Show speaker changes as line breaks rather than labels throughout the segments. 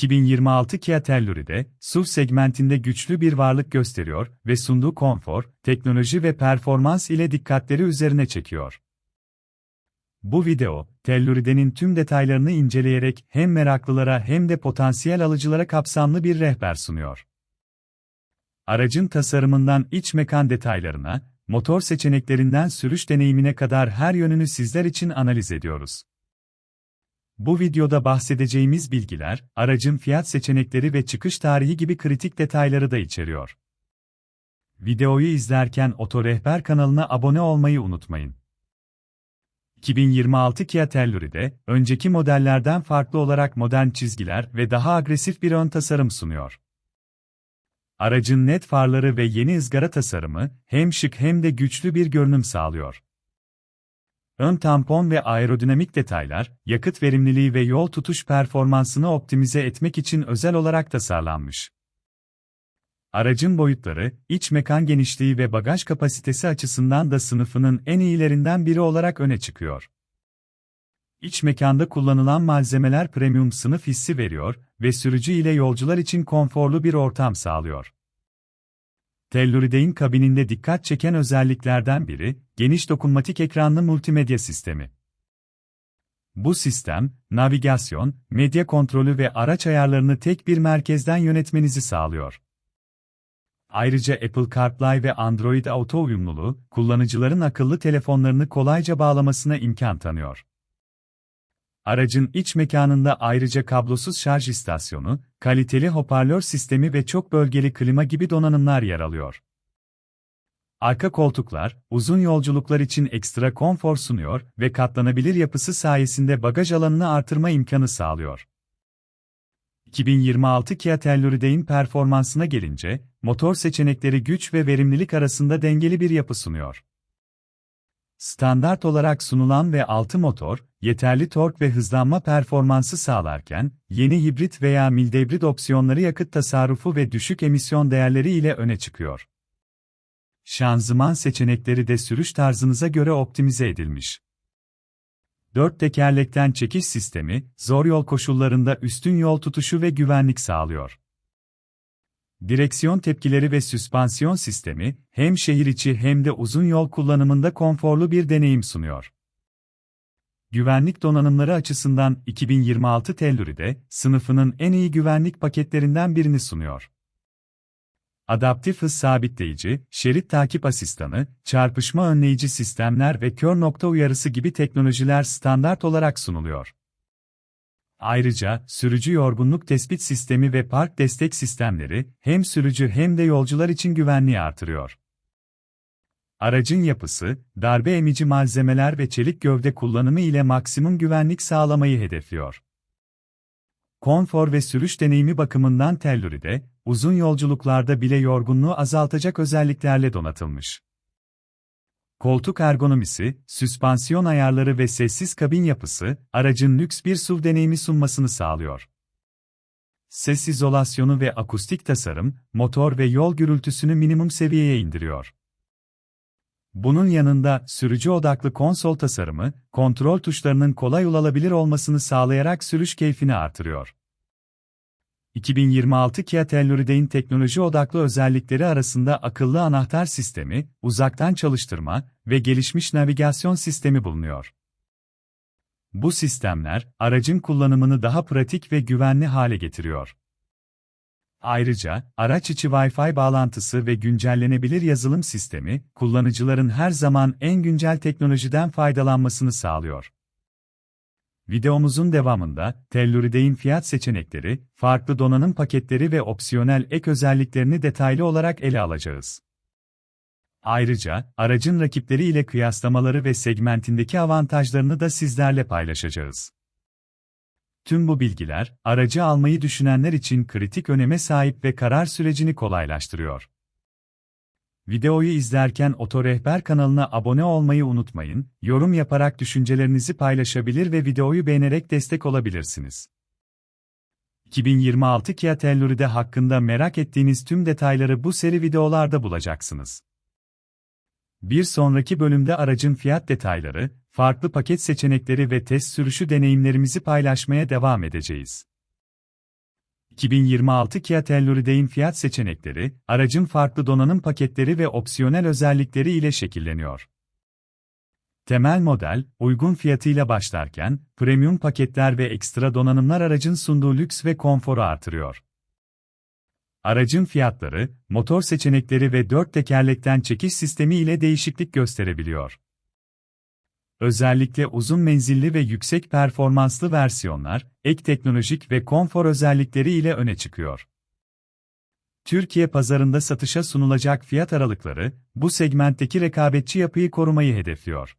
2026 Kia Telluri'de, SUV segmentinde güçlü bir varlık gösteriyor ve sunduğu konfor, teknoloji ve performans ile dikkatleri üzerine çekiyor. Bu video, Telluri'denin tüm detaylarını inceleyerek hem meraklılara hem de potansiyel alıcılara kapsamlı bir rehber sunuyor. Aracın tasarımından iç mekan detaylarına, motor seçeneklerinden sürüş deneyimine kadar her yönünü sizler için analiz ediyoruz. Bu videoda bahsedeceğimiz bilgiler, aracın fiyat seçenekleri ve çıkış tarihi gibi kritik detayları da içeriyor. Videoyu izlerken Oto Rehber kanalına abone olmayı unutmayın. 2026 Kia Telluri'de, önceki modellerden farklı olarak modern çizgiler ve daha agresif bir ön tasarım sunuyor. Aracın net farları ve yeni ızgara tasarımı, hem şık hem de güçlü bir görünüm sağlıyor. Ön tampon ve aerodinamik detaylar, yakıt verimliliği ve yol tutuş performansını optimize etmek için özel olarak tasarlanmış. Aracın boyutları, iç mekan genişliği ve bagaj kapasitesi açısından da sınıfının en iyilerinden biri olarak öne çıkıyor. İç mekanda kullanılan malzemeler premium sınıf hissi veriyor ve sürücü ile yolcular için konforlu bir ortam sağlıyor. Telluride'in kabininde dikkat çeken özelliklerden biri, geniş dokunmatik ekranlı multimedya sistemi. Bu sistem, navigasyon, medya kontrolü ve araç ayarlarını tek bir merkezden yönetmenizi sağlıyor. Ayrıca Apple CarPlay ve Android Auto uyumluluğu, kullanıcıların akıllı telefonlarını kolayca bağlamasına imkan tanıyor. Aracın iç mekanında ayrıca kablosuz şarj istasyonu, kaliteli hoparlör sistemi ve çok bölgeli klima gibi donanımlar yer alıyor. Arka koltuklar, uzun yolculuklar için ekstra konfor sunuyor ve katlanabilir yapısı sayesinde bagaj alanını artırma imkanı sağlıyor. 2026 Kia Telluride'in performansına gelince, motor seçenekleri güç ve verimlilik arasında dengeli bir yapı sunuyor. Standart olarak sunulan ve 6 motor, yeterli tork ve hızlanma performansı sağlarken, yeni hibrit veya mildebrit opsiyonları yakıt tasarrufu ve düşük emisyon değerleri ile öne çıkıyor. Şanzıman seçenekleri de sürüş tarzınıza göre optimize edilmiş. Dört tekerlekten çekiş sistemi, zor yol koşullarında üstün yol tutuşu ve güvenlik sağlıyor. Direksiyon tepkileri ve süspansiyon sistemi, hem şehir içi hem de uzun yol kullanımında konforlu bir deneyim sunuyor. Güvenlik donanımları açısından 2026 Telluri'de, sınıfının en iyi güvenlik paketlerinden birini sunuyor. Adaptif hız sabitleyici, şerit takip asistanı, çarpışma önleyici sistemler ve kör nokta uyarısı gibi teknolojiler standart olarak sunuluyor. Ayrıca, sürücü yorgunluk tespit sistemi ve park destek sistemleri, hem sürücü hem de yolcular için güvenliği artırıyor. Aracın yapısı, darbe emici malzemeler ve çelik gövde kullanımı ile maksimum güvenlik sağlamayı hedefliyor. Konfor ve sürüş deneyimi bakımından Telluri'de, uzun yolculuklarda bile yorgunluğu azaltacak özelliklerle donatılmış. Koltuk ergonomisi, süspansiyon ayarları ve sessiz kabin yapısı, aracın lüks bir SUV deneyimi sunmasını sağlıyor. Ses izolasyonu ve akustik tasarım, motor ve yol gürültüsünü minimum seviyeye indiriyor. Bunun yanında sürücü odaklı konsol tasarımı, kontrol tuşlarının kolay ulaşılabilir olmasını sağlayarak sürüş keyfini artırıyor. 2026 Kia Telluride'in teknoloji odaklı özellikleri arasında akıllı anahtar sistemi, uzaktan çalıştırma ve gelişmiş navigasyon sistemi bulunuyor. Bu sistemler, aracın kullanımını daha pratik ve güvenli hale getiriyor. Ayrıca, araç içi Wi-Fi bağlantısı ve güncellenebilir yazılım sistemi, kullanıcıların her zaman en güncel teknolojiden faydalanmasını sağlıyor. Videomuzun devamında, Telluride'in fiyat seçenekleri, farklı donanım paketleri ve opsiyonel ek özelliklerini detaylı olarak ele alacağız. Ayrıca, aracın rakipleri ile kıyaslamaları ve segmentindeki avantajlarını da sizlerle paylaşacağız. Tüm bu bilgiler, aracı almayı düşünenler için kritik öneme sahip ve karar sürecini kolaylaştırıyor. Videoyu izlerken Otorehber kanalına abone olmayı unutmayın, yorum yaparak düşüncelerinizi paylaşabilir ve videoyu beğenerek destek olabilirsiniz. 2026 Kia Telluride hakkında merak ettiğiniz tüm detayları bu seri videolarda bulacaksınız. Bir sonraki bölümde aracın fiyat detayları, farklı paket seçenekleri ve test sürüşü deneyimlerimizi paylaşmaya devam edeceğiz. 2026 Kia Telluride'in fiyat seçenekleri, aracın farklı donanım paketleri ve opsiyonel özellikleri ile şekilleniyor. Temel model, uygun fiyatıyla başlarken, premium paketler ve ekstra donanımlar aracın sunduğu lüks ve konforu artırıyor. Aracın fiyatları, motor seçenekleri ve dört tekerlekten çekiş sistemi ile değişiklik gösterebiliyor. Özellikle uzun menzilli ve yüksek performanslı versiyonlar, ek teknolojik ve konfor özellikleri ile öne çıkıyor. Türkiye pazarında satışa sunulacak fiyat aralıkları, bu segmentteki rekabetçi yapıyı korumayı hedefliyor.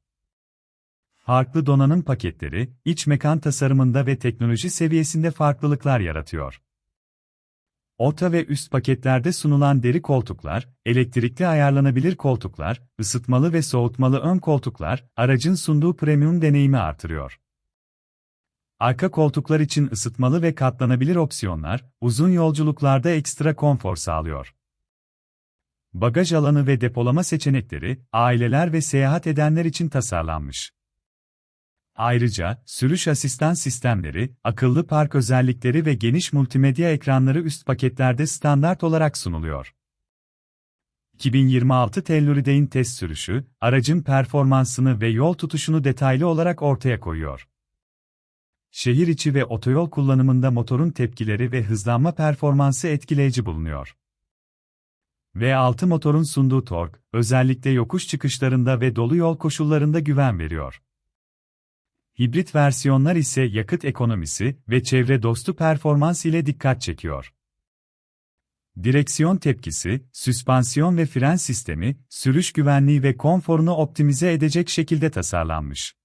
Farklı donanım paketleri, iç mekan tasarımında ve teknoloji seviyesinde farklılıklar yaratıyor. Orta ve üst paketlerde sunulan deri koltuklar, elektrikli ayarlanabilir koltuklar, ısıtmalı ve soğutmalı ön koltuklar, aracın sunduğu premium deneyimi artırıyor. Arka koltuklar için ısıtmalı ve katlanabilir opsiyonlar, uzun yolculuklarda ekstra konfor sağlıyor. Bagaj alanı ve depolama seçenekleri, aileler ve seyahat edenler için tasarlanmış. Ayrıca, sürüş asistan sistemleri, akıllı park özellikleri ve geniş multimedya ekranları üst paketlerde standart olarak sunuluyor. 2026 Telluride'in test sürüşü, aracın performansını ve yol tutuşunu detaylı olarak ortaya koyuyor. Şehir içi ve otoyol kullanımında motorun tepkileri ve hızlanma performansı etkileyici bulunuyor. V6 motorun sunduğu tork, özellikle yokuş çıkışlarında ve dolu yol koşullarında güven veriyor. Hibrit versiyonlar ise yakıt ekonomisi ve çevre dostu performans ile dikkat çekiyor. Direksiyon tepkisi, süspansiyon ve fren sistemi, sürüş güvenliği ve konforunu optimize edecek şekilde tasarlanmış.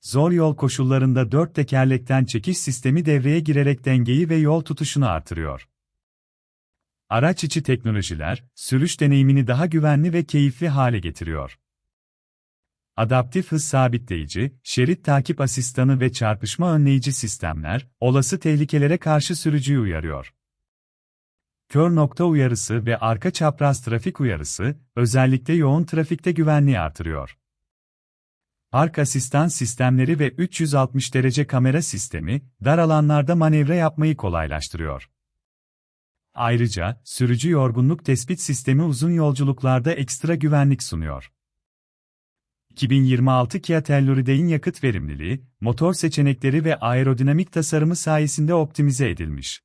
Zor yol koşullarında dört tekerlekten çekiş sistemi devreye girerek dengeyi ve yol tutuşunu artırıyor. Araç içi teknolojiler, sürüş deneyimini daha güvenli ve keyifli hale getiriyor. Adaptif hız sabitleyici, şerit takip asistanı ve çarpışma önleyici sistemler, olası tehlikelere karşı sürücüyü uyarıyor. Kör nokta uyarısı ve arka çapraz trafik uyarısı, özellikle yoğun trafikte güvenliği artırıyor. Park asistan sistemleri ve 360 derece kamera sistemi, dar alanlarda manevra yapmayı kolaylaştırıyor. Ayrıca, sürücü yorgunluk tespit sistemi uzun yolculuklarda ekstra güvenlik sunuyor. 2026 Kia Telluride'in yakıt verimliliği, motor seçenekleri ve aerodinamik tasarımı sayesinde optimize edilmiş.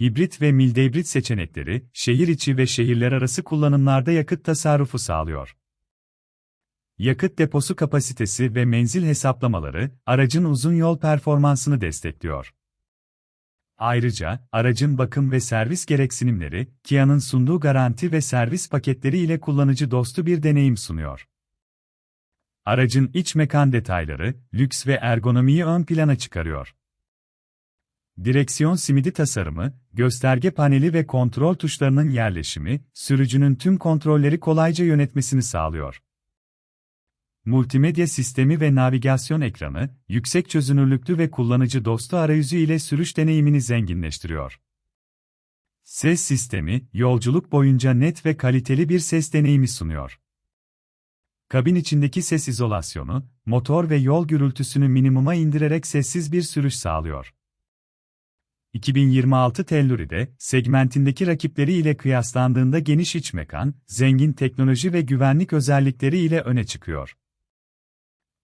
Hibrit ve mild hibrit seçenekleri, şehir içi ve şehirler arası kullanımlarda yakıt tasarrufu sağlıyor. Yakıt deposu kapasitesi ve menzil hesaplamaları, aracın uzun yol performansını destekliyor. Ayrıca, aracın bakım ve servis gereksinimleri, Kia'nın sunduğu garanti ve servis paketleri ile kullanıcı dostu bir deneyim sunuyor. Aracın iç mekan detayları, lüks ve ergonomiyi ön plana çıkarıyor. Direksiyon simidi tasarımı, gösterge paneli ve kontrol tuşlarının yerleşimi, sürücünün tüm kontrolleri kolayca yönetmesini sağlıyor. Multimedya sistemi ve navigasyon ekranı, yüksek çözünürlüklü ve kullanıcı dostu arayüzü ile sürüş deneyimini zenginleştiriyor. Ses sistemi, yolculuk boyunca net ve kaliteli bir ses deneyimi sunuyor. Kabin içindeki ses izolasyonu, motor ve yol gürültüsünü minimuma indirerek sessiz bir sürüş sağlıyor. 2026 Telluri'de, segmentindeki rakipleri ile kıyaslandığında geniş iç mekan, zengin teknoloji ve güvenlik özellikleri ile öne çıkıyor.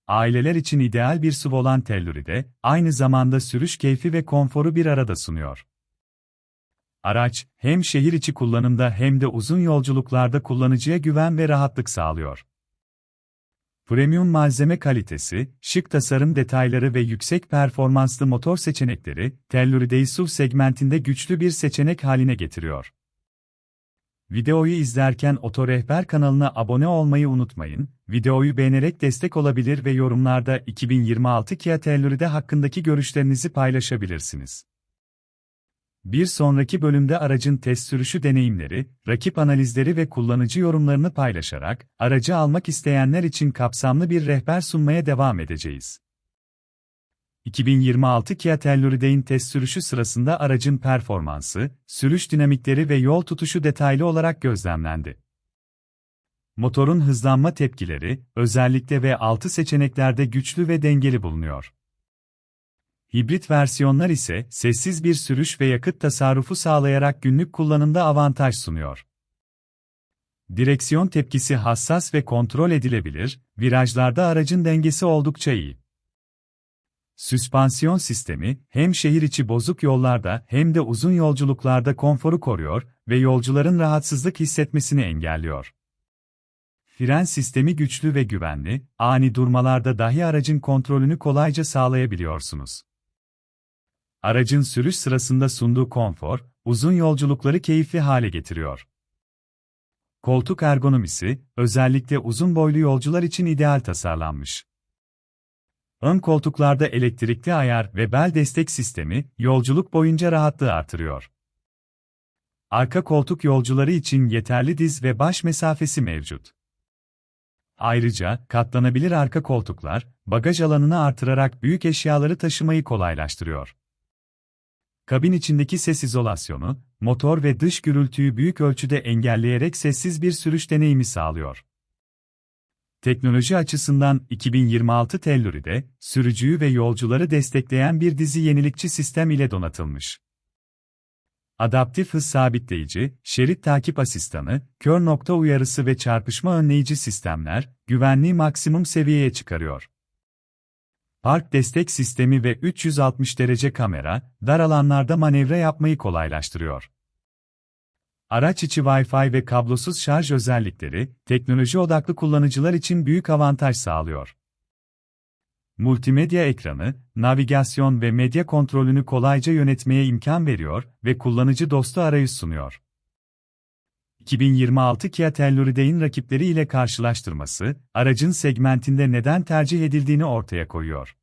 Aileler için ideal bir SUV olan Telluri'de, aynı zamanda sürüş keyfi ve konforu bir arada sunuyor. Araç, hem şehir içi kullanımda hem de uzun yolculuklarda kullanıcıya güven ve rahatlık sağlıyor. Premium malzeme kalitesi, şık tasarım detayları ve yüksek performanslı motor seçenekleri, Telluride'yi SUV segmentinde güçlü bir seçenek haline getiriyor. Videoyu izlerken Otorehber kanalına abone olmayı unutmayın, videoyu beğenerek destek olabilir ve yorumlarda 2026 Kia Telluride hakkındaki görüşlerinizi paylaşabilirsiniz. Bir sonraki bölümde aracın test sürüşü deneyimleri, rakip analizleri ve kullanıcı yorumlarını paylaşarak, aracı almak isteyenler için kapsamlı bir rehber sunmaya devam edeceğiz. 2026 Kia Telluride'in test sürüşü sırasında aracın performansı, sürüş dinamikleri ve yol tutuşu detaylı olarak gözlemlendi. Motorun hızlanma tepkileri, özellikle V6 seçeneklerde güçlü ve dengeli bulunuyor. Hibrit versiyonlar ise sessiz bir sürüş ve yakıt tasarrufu sağlayarak günlük kullanımda avantaj sunuyor. Direksiyon tepkisi hassas ve kontrol edilebilir, virajlarda aracın dengesi oldukça iyi. Süspansiyon sistemi hem şehir içi bozuk yollarda hem de uzun yolculuklarda konforu koruyor ve yolcuların rahatsızlık hissetmesini engelliyor. Fren sistemi güçlü ve güvenli, ani durmalarda dahi aracın kontrolünü kolayca sağlayabiliyorsunuz. Aracın sürüş sırasında sunduğu konfor, uzun yolculukları keyifli hale getiriyor. Koltuk ergonomisi, özellikle uzun boylu yolcular için ideal tasarlanmış. Ön koltuklarda elektrikli ayar ve bel destek sistemi, yolculuk boyunca rahatlığı artırıyor. Arka koltuk yolcuları için yeterli diz ve baş mesafesi mevcut. Ayrıca, katlanabilir arka koltuklar, bagaj alanını artırarak büyük eşyaları taşımayı kolaylaştırıyor. Kabin içindeki ses izolasyonu, motor ve dış gürültüyü büyük ölçüde engelleyerek sessiz bir sürüş deneyimi sağlıyor. Teknoloji açısından 2026 Telluri'de, sürücüyü ve yolcuları destekleyen bir dizi yenilikçi sistem ile donatılmış. Adaptif hız sabitleyici, şerit takip asistanı, kör nokta uyarısı ve çarpışma önleyici sistemler, güvenliği maksimum seviyeye çıkarıyor. Park destek sistemi ve 360 derece kamera, dar alanlarda manevra yapmayı kolaylaştırıyor. Araç içi Wi-Fi ve kablosuz şarj özellikleri, teknoloji odaklı kullanıcılar için büyük avantaj sağlıyor. Multimedya ekranı, navigasyon ve medya kontrolünü kolayca yönetmeye imkan veriyor ve kullanıcı dostu arayüz sunuyor. 2026 Kia Telluride'in rakipleri ile karşılaştırması, aracın segmentinde neden tercih edildiğini ortaya koyuyor.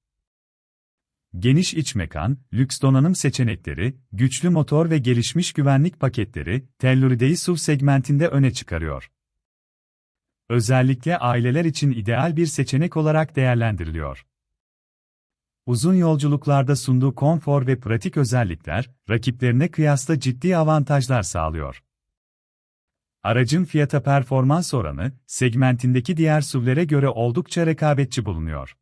Geniş iç mekan, lüks donanım seçenekleri, güçlü motor ve gelişmiş güvenlik paketleri, Telluride'yi SUV segmentinde öne çıkarıyor. Özellikle aileler için ideal bir seçenek olarak değerlendiriliyor. Uzun yolculuklarda sunduğu konfor ve pratik özellikler, rakiplerine kıyasla ciddi avantajlar sağlıyor. Aracın fiyata performans oranı, segmentindeki diğer SUV'lere göre oldukça rekabetçi bulunuyor.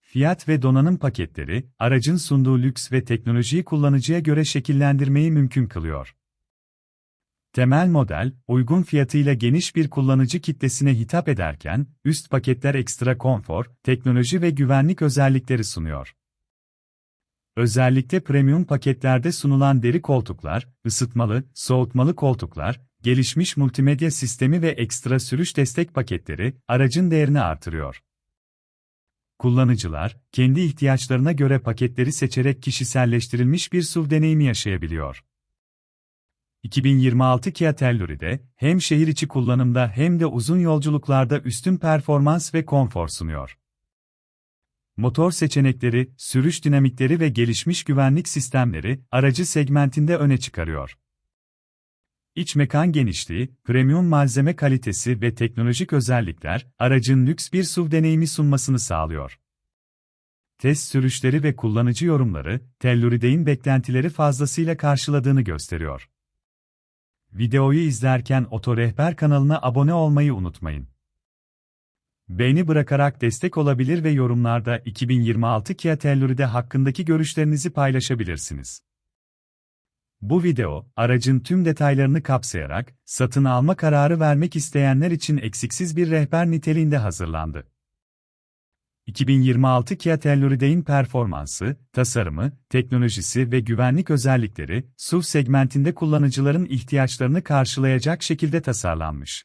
Fiyat ve donanım paketleri, aracın sunduğu lüks ve teknolojiyi kullanıcıya göre şekillendirmeyi mümkün kılıyor. Temel model, uygun fiyatıyla geniş bir kullanıcı kitlesine hitap ederken, üst paketler ekstra konfor, teknoloji ve güvenlik özellikleri sunuyor. Özellikle premium paketlerde sunulan deri koltuklar, ısıtmalı, soğutmalı koltuklar, gelişmiş multimedya sistemi ve ekstra sürüş destek paketleri aracın değerini artırıyor. Kullanıcılar, kendi ihtiyaçlarına göre paketleri seçerek kişiselleştirilmiş bir SUV deneyimi yaşayabiliyor. 2026 Kia Telluri'de hem şehir içi kullanımda hem de uzun yolculuklarda üstün performans ve konfor sunuyor. Motor seçenekleri, sürüş dinamikleri ve gelişmiş güvenlik sistemleri aracı segmentinde öne çıkarıyor. İç mekan genişliği, premium malzeme kalitesi ve teknolojik özellikler aracın lüks bir SUV deneyimi sunmasını sağlıyor. Test sürüşleri ve kullanıcı yorumları, Telluride'in beklentileri fazlasıyla karşıladığını gösteriyor. Videoyu izlerken Oto Rehber kanalına abone olmayı unutmayın. Beğeni bırakarak destek olabilir ve yorumlarda 2026 Kia Telluride hakkındaki görüşlerinizi paylaşabilirsiniz. Bu video, aracın tüm detaylarını kapsayarak, satın alma kararı vermek isteyenler için eksiksiz bir rehber niteliğinde hazırlandı. 2026 Kia Telluride'in performansı, tasarımı, teknolojisi ve güvenlik özellikleri, SUV segmentinde kullanıcıların ihtiyaçlarını karşılayacak şekilde tasarlanmış.